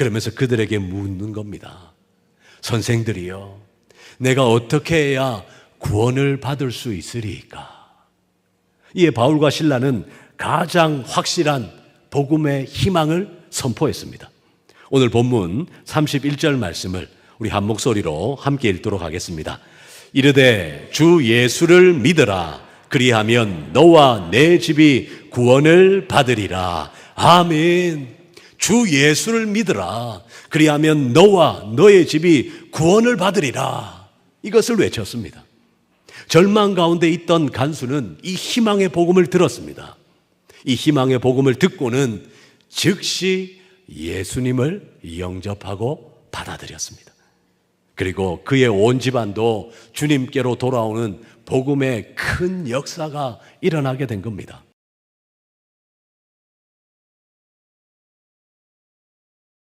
그러면서 그들에게 묻는 겁니다. 선생들이요. 내가 어떻게 해야 구원을 받을 수 있으리까? 이에 바울과 신라는 가장 확실한 복음의 희망을 선포했습니다. 오늘 본문 31절 말씀을 우리 한 목소리로 함께 읽도록 하겠습니다. 이르되 주 예수를 믿으라. 그리하면 너와 내 집이 구원을 받으리라. 아멘. 주 예수를 믿으라. 그리하면 너와 너의 집이 구원을 받으리라. 이것을 외쳤습니다. 절망 가운데 있던 간수는 이 희망의 복음을 들었습니다. 이 희망의 복음을 듣고는 즉시 예수님을 영접하고 받아들였습니다. 그리고 그의 온 집안도 주님께로 돌아오는 복음의 큰 역사가 일어나게 된 겁니다.